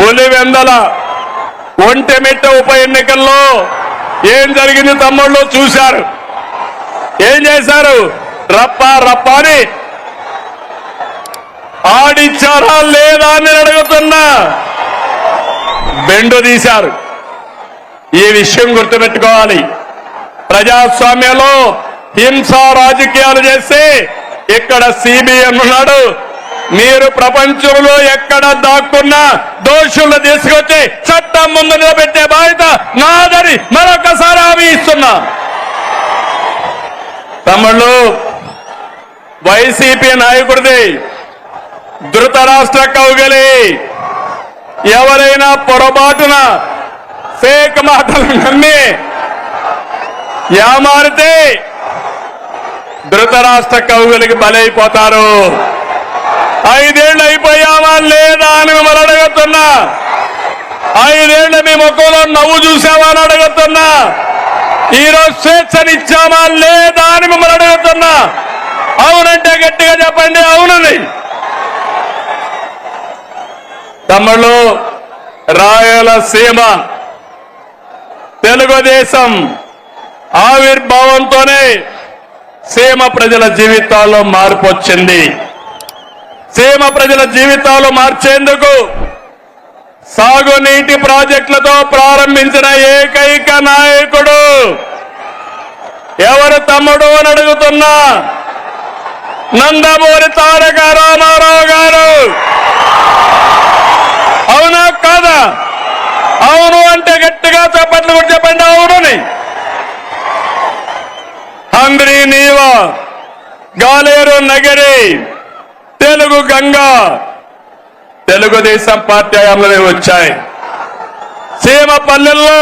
పులివెందల ఒంటెమిట్ట ఉప ఎన్నికల్లో ఏం జరిగింది తమ్ముళ్ళు చూశారు. ఏం చేశారు? రప్ప రప్ప అని ఆడిచ్చారా లేదా అని అడుగుతున్నా బెండు తీశారు. ఈ విషయం గుర్తుపెట్టుకోవాలి. ప్రజాస్వామ్యంలో హింస రాజకీయాలు చేస్తే ఇక్కడ సిబిఎం ఉన్నాడు. మీరు ప్రపంచంలో ఎక్కడ దాక్కున్నా దోషులను తీసుకొచ్చి చట్టం ముందు నిలబెట్టే బాధ్యత నాదని మరొకసారి హామీ ఇస్తున్నా. తమ్ముళ్ళు వైసీపీ నాయకుడిది ధృతరాష్ట్ర కౌగలి. ఎవరైనా పొరపాటున ఫేక్ మాటలు నమ్మి యామారితే ధృతరాష్ట్ర కవుగులకి బలైపోతారు. ఐదేళ్ళు అయిపోయామా లేదా అని మిమ్మల్ని అడుగుతున్నా. ఐదేళ్ళు మీ ముఖంలో నవ్వు చూసావా అని అడుగుతున్నా. ఈరోజు స్వేచ్ఛనిచ్చామా? లేదా అని మిమ్మల్ని అడుగుతున్నా. అవునంటే గట్టిగా చెప్పండి అవునని తమ్ముళ్ళు రాయలసీమ తెలుగుదేశం ఆవిర్భావంతోనే సీమ ప్రజల జీవితాల్లో మార్పు వచ్చింది. సీమ ప్రజల జీవితాలు మార్చేందుకు సాగునీటి ప్రాజెక్టులతో ప్రారంభించిన ఏకైక నాయకుడు ఎవరు తమ్ముడు అని అడుగుతున్నా నందమూరి తారక రామారావు గారు. అవునా కాదా? అవును అంటే గట్టిగా చెప్పట్లు కూడా చెప్పండి అవునని. హంద్రీ నీవ గాలేరు నగరి. తెలుగు గంగా. తెలుగుదేశం పార్టీ హయాంలోనే వచ్చాయి. సీమ పల్లెల్లో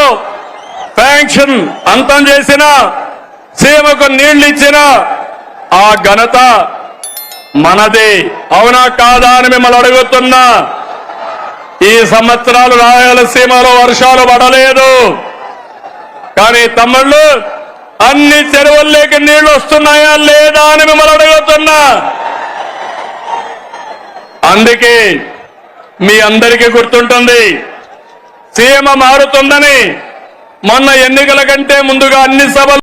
ఫ్యాంక్షన్ అంతం చేసిన సీమకు నీళ్ళు ఇచ్చిన ఆ ఘనత మనది. అవునా కాదా అని మిమ్మల్ని అడుగుతున్నా. ఈ సంవత్సరాలు రాయలసీమలో వర్షాలు పడలేదు. కానీ తమ్ముళ్ళు అన్ని చెరువుల్లోకి నీళ్ళు వస్తున్నాయా లేదా అని మిమ్మల్ని అడుగుతున్నా. అందుకే మీ అందరికీ గుర్తుంటుంది సీఎం మారుతుందని మొన్న ఎన్నికల కంటే ముందుగా అన్ని సభలు